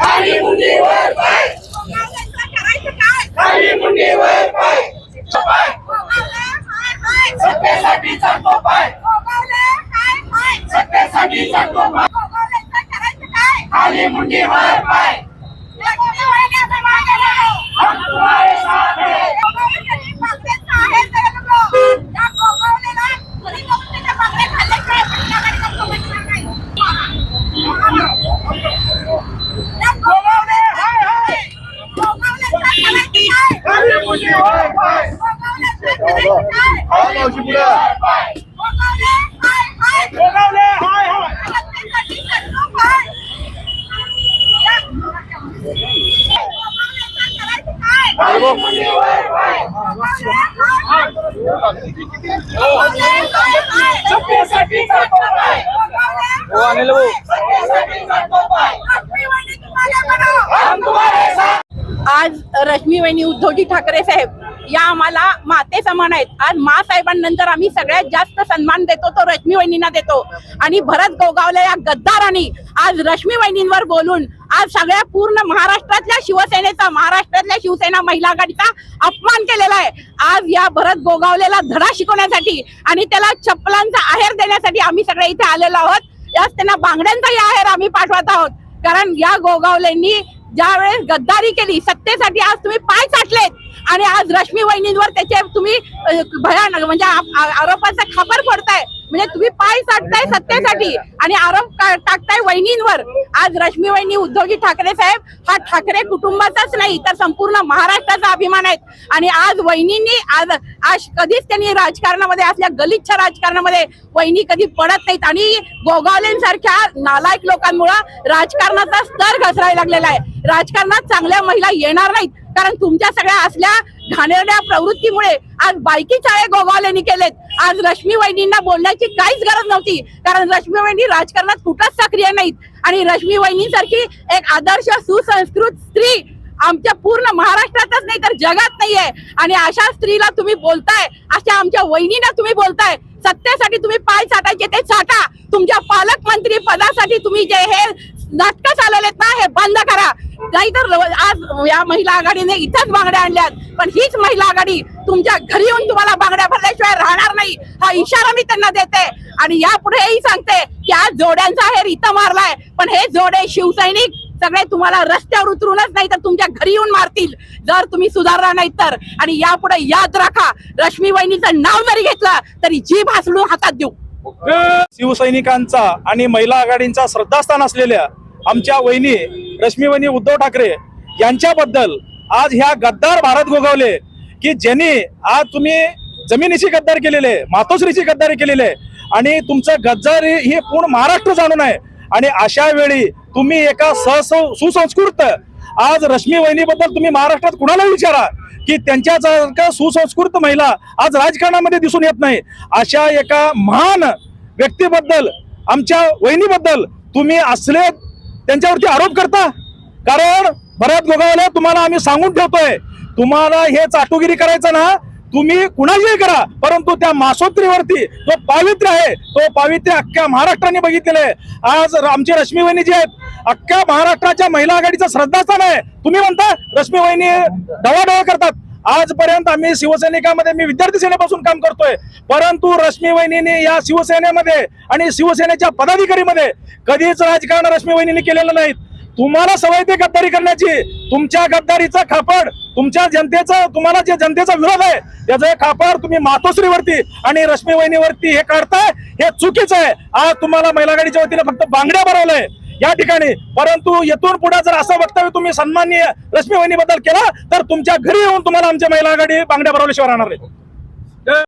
खाली मुंडीवर पाय करायचं खाली मुंडीवर पाय पाय. सत्तेसाठी चालतो पाय खाली मुंडीवर पाय हम तुम्हारे साथ हैं गोगावले हाय हाय खाली मुंडीवर पाय हाय मावशी पुढं गोगावले हाय हाय खाली मुंडीवर पाय सत्तेसाठी चालतो पाय सत्तेसाठी चालतो पाय हम आज रश्मी वहिनी उद्धवजी ठाकरे साहेब या आम्हाला माते समान आहेत. आज मा साहेबांनंतर आम्ही सगळ्यात जास्त सन्मान देतो तो रश्मी वहिनींना देतो. आणि भरत गोगावले या गद्दारांनी आज रश्मी वहिनींवर बोलून आज सगळ्या पूर्ण महाराष्ट्रातल्या शिवसेनेचा महाराष्ट्रातल्या शिवसेना महिला आघाडीचा अपमान केलेला आहे. आज या भरत गोगावलेला धडा शिकवण्यासाठी आणि त्याला चप्पलांचा आहेर देण्यासाठी आम्ही सगळे इथे आलेलो आहोत. याच त्यांना बांगड्यांचाही आहेर आम्ही पाठवत आहोत. कारण या गोगावलेंनी ज्या वेळेस गद्दारी केली सत्तेसाठी आज तुम्ही पाय चाटलेत. आणि आज रश्मी वहिनींवर त्याचे तुम्ही भयानक म्हणजे आ- आरोपाचा खापर फोडताय. म्हणजे तुम्ही पाय चाटताय सत्तेसाठी आणि आरोप टाकताय वहिनींवर. आज रश्मी वहिनी उद्धवजी ठाकरे साहेब हा ठाकरे कुटुंबाचाच नाही तर संपूर्ण महाराष्ट्राचा अभिमान आहेत. आणि आज वहिनींनी आज आज कधीच त्यांनी राजकारणामध्ये असल्या गलिच्छ राजकारणामध्ये वहिनी कधी पडत नाहीत. आणि गोगावलेंसारख्या नालायक लोकांमुळं राजकारणाचा स्तर घसरायला लागलेला आहे. राजकारणात चांगल्या महिला येणार नाहीत. कारण तुमच्या सगळ्या असल्या घाणेरड्या प्रवृत्तीमुळे आज बायकी चाळे गोगावलेनी केलेत. आज रश्मी वहिनींना बोलण्याची काहीच गरज नव्हती. कारण रश्मी वहिनी राजकारणात कुठंच सक्रिय नाहीत. आणि रश्मी वहिनीसारखी एक आदर्श सुसंस्कृत स्त्री आमच्या पूर्ण महाराष्ट्रातच नाही तर जगात नाहीये. आणि अशा स्त्रीला तुम्ही बोलताय अशा आमच्या वहिनीला तुम्ही बोलताय सत्तेसाठी तुम्ही पाय साठायचे ते साठा तुमच्या पालकमंत्री पदासाठी तुम्ही जे हे नाटक चालवलेत ना हे बंद करा. नाहीतर आज या महिला आघाडीने इथंच बांगड्या आणल्यात. पण हीच महिला आघाडी तुमच्या घरी येऊन तुम्हाला बांगड्या भरल्याशिवाय राहणार नाही. हा इशारा मी त्यांना देते. आणि यापुढेही सांगते की आज जोड्यांचा हे रित मारलाय. पण हे जोडे शिवसैनिक सगळे तुम्हाला रस्त्यावर उतरूनच नाही तर तुमच्या घरी येऊन मारतील. जर तुम्ही सुधारला नाही तर. आणि यापुढे याद राखा रश्मी वहिनीचं नाव जरी घेतलं तरी जी भासडून हातात देऊ. शिवसैनिकांचा आणि महिला आघाडींचा श्रद्धास्थान असलेल्या आमच्या वहिनी रश्मीवनी उद्धव ठाकरे यांच्याबद्दल आज ह्या गद्दार भारत गोगावले की ज्यांनी आज तुम्ही जमिनीची गद्दार केलेले मातोश्रीची गद्दारी केलेली आहे आणि तुमचं गद्दारी हे पूर्ण महाराष्ट्र जाणून आहे. आणि अशा वेळी तुम्ही एका सहस सुसंस्कृत आज रश्मी वहिनीबद्दल तुम्ही महाराष्ट्रात कुणाला विचारा की त्यांच्यासारख्या सुसंस्कृत महिला आज राजकारणामध्ये दिसून येत नाही. अशा एका महान व्यक्तीबद्दल आमच्या वहिनीबद्दल तुम्ही असले त्यांच्यावरती आरोप करता. कारण भरत गोगावले तुम्हाला आम्ही सांगून ठेवतोय. तुम्हाला हे चाटुगिरी करायचं ना तुम्ही कुणाचीही करा. परंतु त्या मासोत्रीवरती जो पावित्र्य आहे तो पावित्र्य अख्ख्या महाराष्ट्राने बघितलेलं आहे. आज आमची रश्मी वहिनी जी आहेत अख्ख्या महाराष्ट्राच्या महिला आघाडीचं श्रद्धास्थान आहे. तुम्ही म्हणता रश्मी वहिनी डवाडवा करतात. आजपर्यंत आम्ही शिवसैनिकामध्ये मी विद्यार्थी सेनेपासून काम करतोय. परंतु रश्मी वहिनीने या शिवसेनेमध्ये आणि शिवसेनेच्या पदाधिकारीमध्ये कधीच राजकारण रश्मी वहिनीने केलेलं नाही तुम्हाला सवय ते गद्दारी करण्याची. तुमच्या गद्दारीचं खापड तुमच्या जनतेचं तुम्हाला जे जनतेचा विरोध आहे त्याचं खापड तुम्ही मातोश्रीवरती आणि रश्मी वहिनीवरती हे काढताय हे चुकीचं आहे. आज तुम्हाला महिला गाडीच्या वतीने फक्त बांगड्या भरवलंय. या ठिकाणी. परंतु येथून पुढे जर असं वक्तव्य तुम्ही सन्माननीय रश्मी वहिनीबद्दल केला तर तुमच्या घरी येऊन तुम्हाला आमच्या महिला आघाडी बांगड्या भरवल्याशिवाय राहणार नाही.